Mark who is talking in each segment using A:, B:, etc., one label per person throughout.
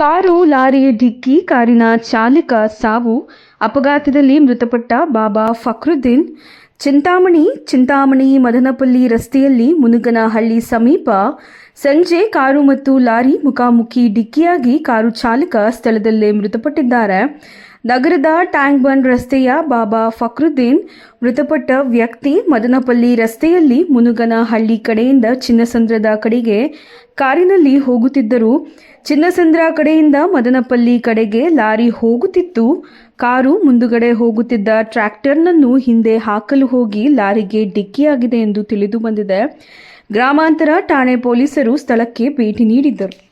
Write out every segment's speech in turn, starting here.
A: Car lorry ಡಿಕ್ಕಿ, ಕಾರಿನ ಚಾಲಕ ಸಾವು, ಅಪಘಾತದಲ್ಲಿ ಮೃತಪಟ್ಟ ಬಾಬಾ ಫಕ್ರುದ್ದೀನ್, ಚಿಂತಾಮಣಿ ಚಿಂತಾಮಣಿ ಮದನಪಲ್ಲಿ ರಸ್ತೆಯಲ್ಲಿ ಮುನುಗನಹಳ್ಳಿ ಸಮೀಪ ಸಂಜೆ ಕಾರು ಮತ್ತು ಲಾರಿ ಮುಖಾಮುಖಿ ಡಿಕ್ಕಿಯಾಗಿ ಕಾರು ಚಾಲಕ ಸ್ಥಳದಲ್ಲೇ ಮೃತಪಟ್ಟಿದ್ದಾರೆ. ನಗರದ ಟ್ಯಾಂಕ್ ಬನ್ ರಸ್ತೆಯ ಬಾಬಾ ಫಕ್ರುದ್ದೀನ್ ಮೃತಪಟ್ಟ ವ್ಯಕ್ತಿ ಮದನಪಲ್ಲಿ ರಸ್ತೆಯಲ್ಲಿ ಮುನುಗನಹಳ್ಳಿ ಕಡೆಯಿಂದ ಚಿನ್ನಸಂದ್ರದ ಕಡೆಗೆ ಕಾರಿನಲ್ಲಿ ಹೋಗುತ್ತಿದ್ದರು. ಚಿನ್ನಸಂದ್ರ ಕಡೆಯಿಂದ ಮದನಪಲ್ಲಿ ಕಡೆಗೆ ಲಾರಿ ಹೋಗುತ್ತಿತ್ತು. ಕಾರು ಮುಂದುಗಡೆ ಹೋಗುತ್ತಿದ್ದ ಟ್ರ್ಯಾಕ್ಟರ್ನನ್ನು ಹಿಂದೆ ಹಾಕಲು ಹೋಗಿ ಲಾರಿಗೆ ಡಿಕ್ಕಿಯಾಗಿದೆ ಎಂದು ತಿಳಿದು ಬಂದಿದೆ. ಗ್ರಾಮಾಂತರ ಠಾಣೆ ಪೊಲೀಸರು ಸ್ಥಳಕ್ಕೆ ಭೇಟಿ ನೀಡಿದ್ದರು.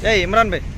B: જય Imranbhai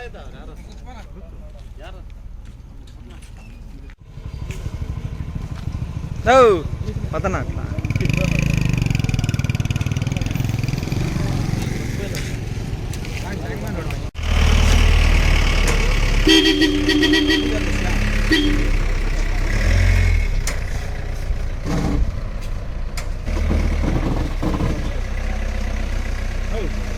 B: Tuh, patah
C: nak. Oh.